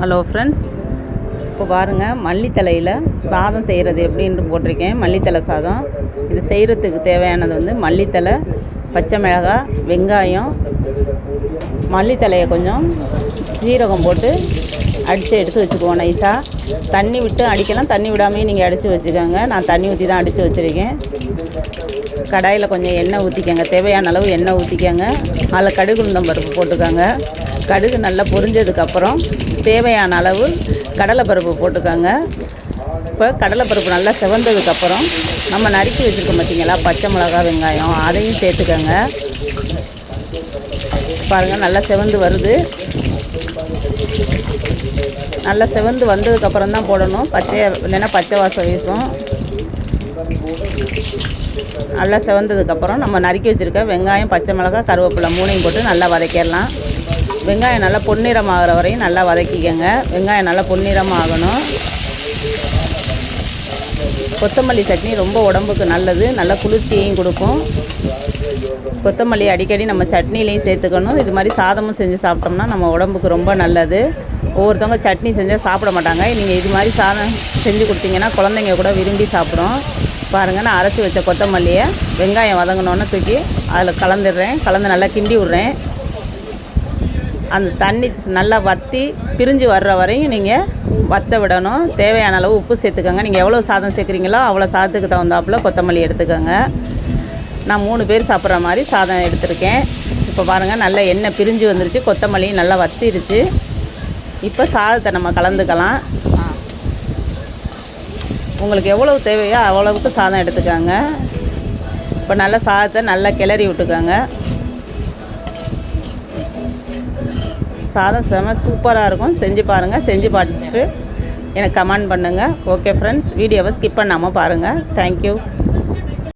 Hello friends இப்போ பாருங்கள் மல்லித்தலையில் சாதம் செய்கிறது எப்படின்ட்டு போட்டிருக்கேன். மல்லித்தலை சாதம். இது செய்கிறதுக்கு தேவையானது வந்து மல்லித்தலை பச்சை மிளகாய் வெங்காயம். மல்லித்தலையை கொஞ்சம் சீரகம் போட்டு அடித்து எடுத்து வச்சுக்குவோம் நைஸாக தண்ணி விட்டு அடிக்கலாம் தண்ணி விடாமையே நீங்கள் அடித்து வச்சுக்கோங்க. நான் தண்ணி ஊற்றி தான் அடித்து வச்சுருக்கேன். கடாயில் கொஞ்சம் எண்ணெய் ஊற்றிக்கோங்க தேவையான அளவு எண்ணெய் ஊற்றிக்கோங்க அதில் கடுகு உளுந்தம் பருப்பு போட்டுக்கோங்க. கடுகு நல்லா பொரிஞ்சதுக்கப்புறம் தேவையான அளவு கடலைப்பருப்பு போட்டுக்கோங்க. இப்போ கடலைப்பருப்பு நல்லா செவந்ததுக்கப்புறம் நம்ம நறுக்கி வச்சுருக்கோம் பார்த்தீங்களா பச்சை மிளகா வெங்காயம் அதையும் சேர்த்துக்கோங்க. பாருங்கள் நல்லா செவந்து வருது. நல்லா செவந்து வந்ததுக்கப்புறம் தான் போடணும். பச்சை இல்லைன்னா பச்சை வாசம் வீசும். நல்லா செவந்ததுக்கப்புறம் நம்ம நறுக்கி வச்சுருக்க வெங்காயம் பச்சை மிளகா கருவேப்பிலை மூணையும் போட்டு நல்லா வதக்கிடலாம். வெங்காயம் நல்லா பொன்னிறம் ஆகிற வரையும் நல்லா வதக்கிக்கங்க. வெங்காயம் நல்லா பொன்னிறம் ஆகணும் கொத்தமல்லி சட்னி ரொம்ப உடம்புக்கு நல்லது. நல்லா குளிர்ச்சியையும் கொடுக்கும். கொத்தமல்லி அடிக்கடி நம்ம சட்னிலையும் சேர்த்துக்கணும். இது மாதிரி சாதமும் செஞ்சு சாப்பிட்டோம்னா நம்ம உடம்புக்கு ரொம்ப நல்லது. ஒவ்வொருத்தவங்க சட்னி செஞ்சால் சாப்பிட மாட்டாங்க. நீங்கள் இது மாதிரி சாதம் செஞ்சு கொடுத்தீங்கன்னா குழந்தைங்க கூட விரும்பி சாப்பிடும். பாருங்கள் நான் அரைச்சி வச்ச கொத்தமல்லியை வெங்காயம் வதங்கினோன்னு தூக்கி அதில் கலந்துடுறேன். கலந்து நல்லா கிண்டி விட்றேன். அந்த தண்ணி நல்லா வற்றி பிரிஞ்சு வர்ற வரையும் நீங்கள் வற்ற விடணும். தேவையான அளவு உப்பு சேர்த்துக்கோங்க. நீங்கள் எவ்வளோ சாதம் சேர்க்குறீங்களோ அவ்வளோ சாதத்துக்கு தகுந்தாப்புல கொத்தமல்லி எடுத்துக்கோங்க. நான் மூணு பேர் சாப்பிட்ற மாதிரி சாதம் எடுத்திருக்கேன். இப்போ பாருங்கள் நல்லா எண்ணெய் பிரிஞ்சு வந்துருச்சு. கொத்தமல்லியும் நல்லா வத்திருச்சு. இப்போ சாதத்தை நம்ம கலந்துக்கலாம். உங்களுக்கு எவ்வளவு தேவையோ அவ்வளவுக்கு சாதம் எடுத்துக்கோங்க. இப்போ நல்லா சாதத்தை நல்லா கிளறி விட்டுக்கோங்க. சாதம் செம சூப்பராக இருக்கும். செஞ்சு பாருங்கள் செஞ்சு பார்த்துட்டு எனக்கு கமெண்ட் பண்ணுங்கள் ஓகே ஃப்ரெண்ட்ஸ் வீடியோவை ஸ்கிப் பண்ணாமல் பாருங்கள் தேங்க்யூ